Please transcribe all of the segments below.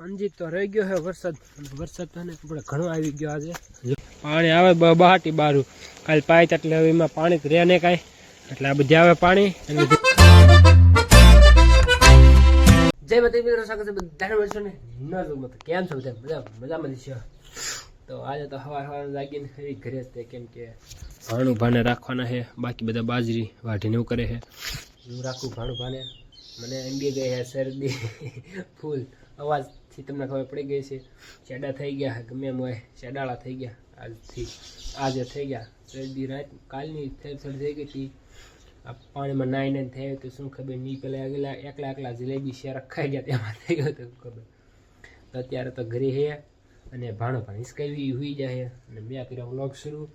અંજીત તો રહી ગયો છે વરસાદ વરસાદ તો ને આપણે ઘણો આવી ગયો આજે. પાણી આવે બ- બહાટી બારું કાલ પાય એટલે એમાં પાણી રહે ને કાંઈ. એટલે આ બધી આવે પાણી. અને જય બધી મિત્રો, સ્વાગત છે બધાને મળશો ને કેમ છો બધા? મજા મજામાં છે? તો આજે તો હવા હવા લાગીને ખરી ઘરે તે કેમ કે ભાણું ભાને રાખવાના છે બાકી બધા બાજરી, વાઢીને એવું કરે છે હું રાખું ભાણું ભાને મને એમબી ગઈ છે શરદી, ફૂલ અવાજથી તમને ખબર પડી ગઈ છે, ચેડા થઈ ગયા, ગમે એમ હોય, ચેડાળા થઈ ગયા, આજથી. આજે થઈ ગયા. શરદી રાત, કાલની થેરથેર થઈ ગઈ હતી. આ પાણીમાં નાઈ નાઈને થયું તો શું ખબર નહીં પેલા એકલા એકલા એકલા જલેબી શેર ખાઈ ગયા તેમાં થઈ ગયો તો ખબર. તો અત્યારે તો ઘરે હે અને ભાણો ભાણ હિસકાવી હોઈ જાય અને મેં કર્યો વ્લોગ શરૂ.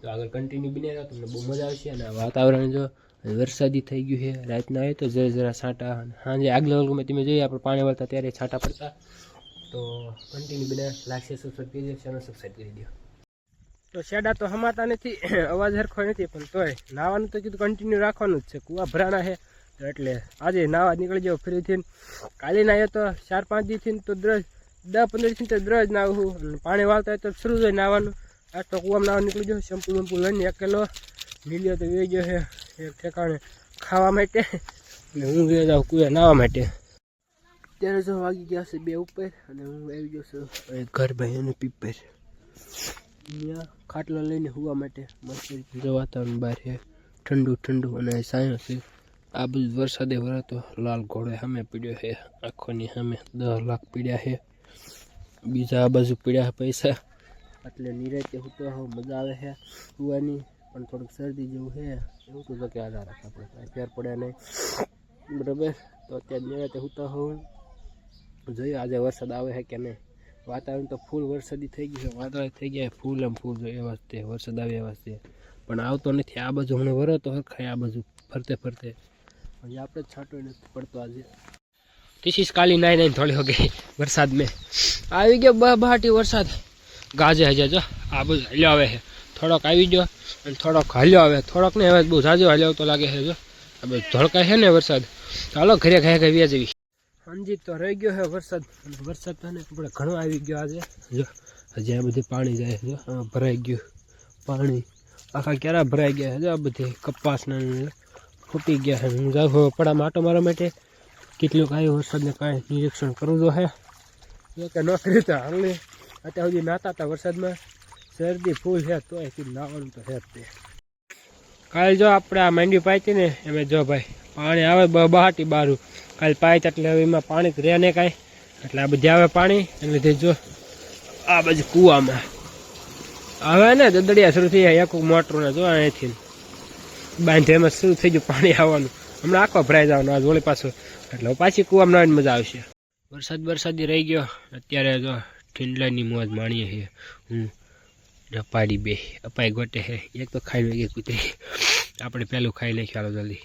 તો આગળ કન્ટિન્યુ બની રહ્યો તમને બહુ મજા આવશે. અને વાતાવરણ જો વરસાદી થઈ ગયું છે. રાતના આવ્યો તો જરા જરા છાંટા સાંજે આગલા વર્ગમાં તમે જોઈએ આપણે પાણી વળતા ત્યારે છાંટા પડતા. તો કન્ટિન્યુ બને. લાગશે સબસ્ક્રાઈબ કરી દો ચેનલ સબસ્ક્રાઈબ કરી દો. તો શેડા તો હમાતા નથી, અવાજ હરખો નથી, પણ તોય નાવાનું તો કીધું કન્ટિન્યુ રાખવાનું જ છે. કુવા ભરાણા છે એટલે આજે નાવા નીકળી જાવ ફરીથી કાલે નાહ્યો તો ચાર પાંચ દિવસથી તો દરજ દસ પંદરથી તો દરરોજ નાવું પાણી વાળતા હોય તો શરૂ થાય નાવાનું. આજ તો કુવામાં નાવા નીકળી જાવ શેમ્પુ વેમ્પુ લઈને એક લીલીઓ તો વે ગયો છે, એક ઠેકાણે ખાવા માટે. અને હું વે જાઉં કુએ નાવા માટે. અત્યારે જો વાગી ગયા છે બે ઉપર, અને હું આવી ગયો છું ઘર ભાઈ અને પીપર. અહીંયા ખાટલો લઈને હોવા માટે મસ્ત જો વાતાવરણ બહાર છે. ઠંડુ ઠંડુ, અને સાયો છે. આ બધું વરસાદે વરાતો લાલ ઘોડે સામે પીડ્યો છે. આંખોની સામે દસ લાખ પીડ્યા છે. બીજા આ બાજુ પીડ્યા પૈસા. એટલે નિરાતે હુતો હોવ મજા આવે છે હુવાની. પણ થોડુંક શરદી જેવું છે. એવું તો કે આધાર રાખે આપણે કાંઈ ફેર પડ્યા નહીં. બરાબર? તો અત્યારે નિરાતે હુતા હોવ જોઈએ આજે વરસાદ આવે છે કે નહીં. વાતાવરણ તો ફૂલ વરસાદી થઈ ગયું છે. વાદળ થઈ ગયા ફૂલ એમ ફૂલ જોઈએ એવા જ વરસાદ આવે એવા જ પણ આવતો નથી. આ બાજુ હમણાં વરો તો હરખાય આ બાજુ. ફરતે ફરતે. હજી આપણે છાંટો નથી પડતો આજે. ટીસીસ કાલી નાઈ નાઈ થોડી હો ગઈ વરસાદ મેં આવી ગયો બહાટી વરસાદ. ગાજે હજે જો. આ બધું હલ્યો આવે છે. થોડોક આવી ગયો અને થોડોક હાલ્યો આવે થોડોક ને હવે બહુ ઝાઝો હાલ્યો તો લાગે છે, જો. આ બધું ધોળકાય છે ને વરસાદ. ચાલો, ઘરે ઘરે ઘરે વ્યા જવી અંજીત તો રહી ગયો છે વરસાદ. વરસાદ તો ને આપણે ઘણો આવી ગયો આજે. જો, હજી આ બધું પાણી જાય જો. ભરાઈ ગયું પાણી. આખા ક્યારે ભરાઈ ગયા છે, જો, આ બધી કપાસના ફૂટી ગયા છે. હું જાઉં પડા માટો મારવા માટે. કેટલુંક આવ્યો વરસાદને કાંઈ નિરીક્ષણ કરવું તો હે. જો કે નોકરી તો હાલ અત્યાર સુધી નાતા હતા વરસાદમાં. શરદી ફૂલ છે, તો અહીંથી નાવાનું તો છે તે. કાલે જો આપણે આ માંડી પાઈ ને, એમ જો ભાઈ, પાણી આવે બહાટી બારું. કાલે પાય એટલે હવે એમાં પાણી રહે ને કાંઈ. એટલે આ બધી આવે પાણી, એને લીધે જો આ બાજુ કૂવામાં. હવે ને દદડિયા શરૂ થઈ જાય, એક મોટરું જો અહીંથી. બાંધે એમાં શરૂ થઈ ગયું પાણી આવવાનું. હમણાં આખો ભરાઈ જવાનું આજ વળી પાછું. એટલે પાછી કૂવામાં નાવાની મજા આવશે. વરસાદ વરસાદી રહી ગયો, અત્યારે જો ઠંડલાની મોજ માણીએ છીએ. હું અપાડી બે. અપાય ગોટે હે. એક તો ખાઈ લઈએ કૂતરી આપણે પહેલું ખાઈ લઈએ ચાલો જલ્દી.